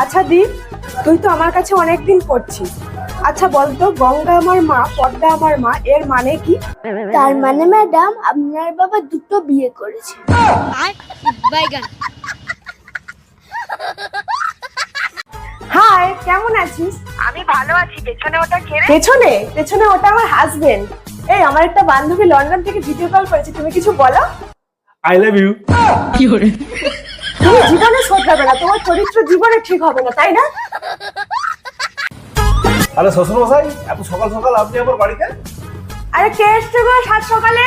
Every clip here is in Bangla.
আচ্ছা দি তুই তো আমার কাছে অনেকদিন পড়ছিস। আচ্ছা বলতো গঙ্গা আমার মা পদ্মা আমার মা এর মানে কি? তার মানে ম্যাডাম আপনার বাবা দুটো বিয়ে করেছে। হাই কেমন আছিস? আমি ভালো আছি পেছনে ওটা কে পেছনে? পেছনে ওটা আমার হাজবেন্ড এই আমার একটা বান্ধবী লন্ডন থেকে ভিডিও কল করেছে তুমি কিছু বলো? আই লাভ ইউ তুমি জীবনে শোধরাবে না তোমার চরিত্র জীবনে ঠিক হবে না তাই না? আরে শ্বশুর মশাই এত সকাল সকাল আপনি আমার বাড়িতে? আরে কে এসছে গো সাত সকালে?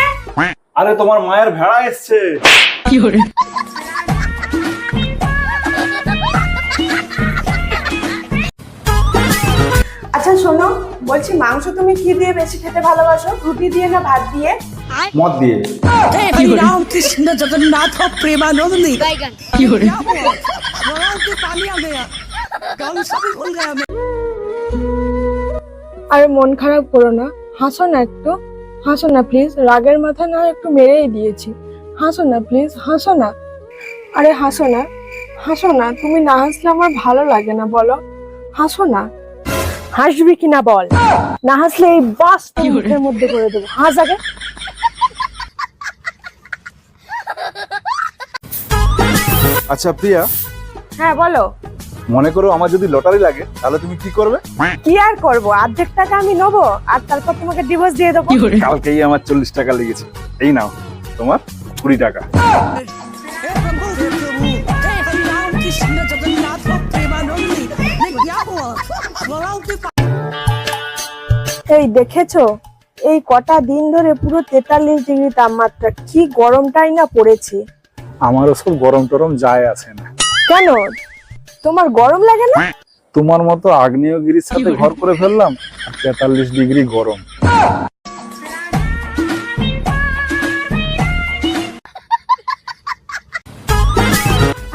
আরে তোমার মায়ের ভেড়া এসছে। আচ্ছা শোনো বলছি মাংস তুমি কি দিয়ে বেশি খেতে ভালোবাসো? রুটি দিয়ে না ভাত দিয়ে? মদ দিয়ে। হ্যাঁ, কৃষ্ণ জগন্নাথ প্রেমানন্দী। আরে মন খারাপ করো না। হাসো না একটু। হাসো না প্লিজ রাগের মাথা না একটু মেরেই দিয়েছি। হাসো না প্লিজ হাসো না। আরে হাসো না। হাসো না। তুমি না হাসলে আমার ভালো লাগে না বলো। হাসো না। হাসবি কিনা বল? না হাসলে এই বাস মধ্যে করে দেবো। হাস আগে। আচ্ছা প্রিয়া। হ্যাঁ বলো। মনে করো আমার যদি লটারি লাগে তাহলে তুমি কি করবে? কি আর করব? অর্ধেক টাকা আমি নেব আর তারপর তোমাকে ডিভোর্স দিয়ে দেবো। কালকেই আমার চল্লিশ টাকা লেগেছে। এই নাও তোমার কুড়ি টাকা। এই দেখেছ? এই কটা দিন ধরে পুরো তেতাল্লিশ ডিগ্রি তাপমাত্রা। কি গরমটাই না পড়েছে। আমার ওসব গরম টরম যায় আছে না। কেন? তোমার গরম লাগে না? তোমার মতো আগ্নেয়গিরির সাথে ঘর করে ফেললাম তেতাল্লিশ ডিগ্রি গরম।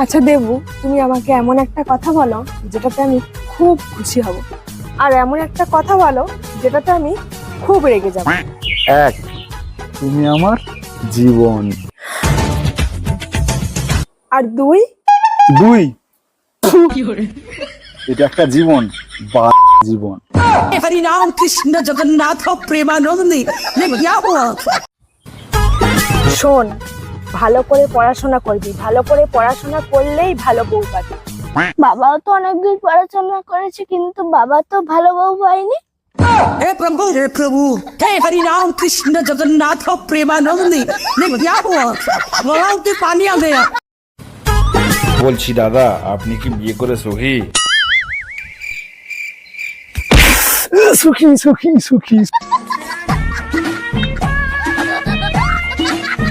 আচ্ছা দেবু তুমি আমাকে এমন একটা কথা বলো যেটাতে আমি খুব খুশি হব। আর এমন একটা কথা বলো যেটাতে আমি খুব রেগে যাব। এক তুমি আমার জীবন। আর দুই দুই এটা একটা জীবন বা জীবন हे हरि राम कृष्ण जगन्नाथ प्रेमानंदी ये क्या हुआ শোন ভালো করে পড়াশোনা করবি ভালো করে পড়াশোনা করলেই ভালো বউ পাবি বাবাও তো অনেকদূর পড়াশোনা করেছে কিন্তু বাবা তো ভালো বউ পায়নি हे प्रभु हे प्रभु हे हरि राम कृष्ण जगन्नाथ प्रेमानंदी ये क्या हुआ गलाव के पानी आ गया বলছি দাদা আপনি কি বিয়ে করে সুখী? সুখী সুখী সুখী।